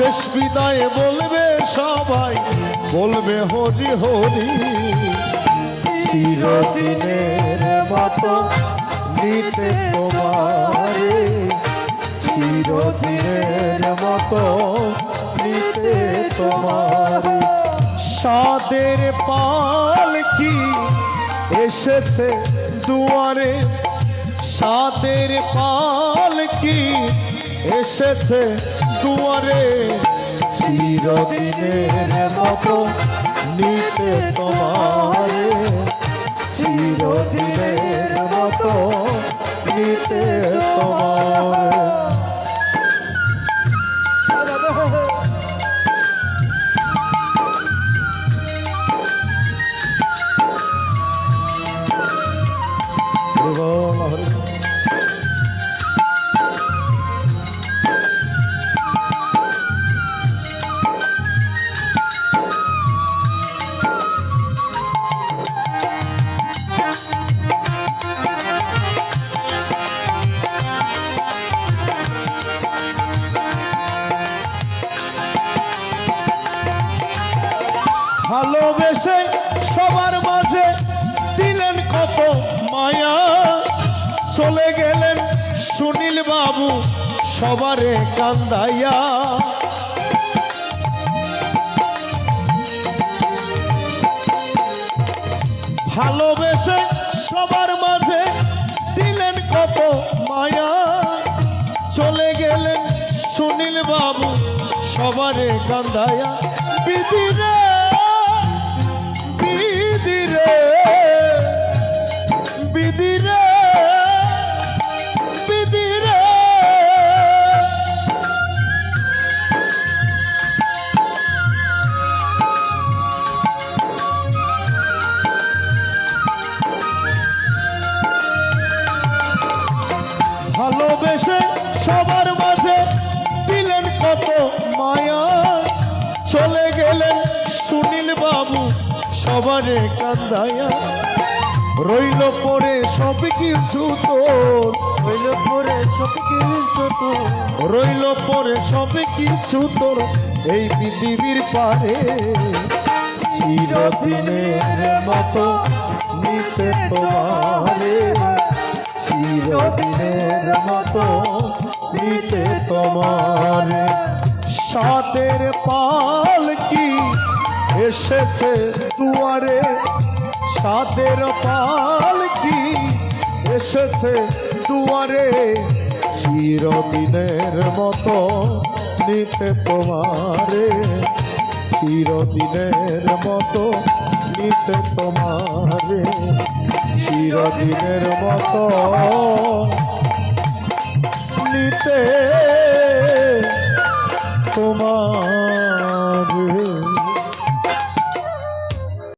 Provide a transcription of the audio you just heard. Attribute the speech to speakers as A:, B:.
A: শেষ বিদায় বলবে সবাই, বলবে হরি হরি। চিরদিনের মতো নিতে তোমারে, চিরদিনের মতো নিতে তোমারে। সাদের পাল কি এসেছে দুয়ারে? সাদের পাল কি এসেছে দুয়ারে চিরদিনের মতো নিতে তোমারে। চিরদিনের মতো নিতে তোমারে। হরি ভালোবেসে সবার মাঝে দিলেন কত মায়া। চলে গেলেন সুনীল বাবু সবারে কান্দাইয়া। ভালোবেসে সবার মাঝে দিলেন কত মায়া। চলে গেলেন সুনীল বাবু সবারে কান্দায়া বিদিরে ভালোবেসে সবার মাঝে দিলেন কত মায়া। চলে গেলেন সুনীল বাবু সবারে কান্দায়া রইল পরে সব কিছু তোর
B: রইল পরে সব কিছু তো
A: রইল পরে সব কিছু তোর এই পৃথিবীর পারে। চিরদিনের মতো নিতে তোমারে। চিরদিনের মতো নিতে তোমারে। সাতের পাল কি এসেছে দুয়ারে? সাতের পাল কি এসেছে দুয়ারে? চিরদিনের মতো নিতে তোমারে। চিরদিনের মতো নিতে তোমারে। চিরদিনের মতো নিতে তোমার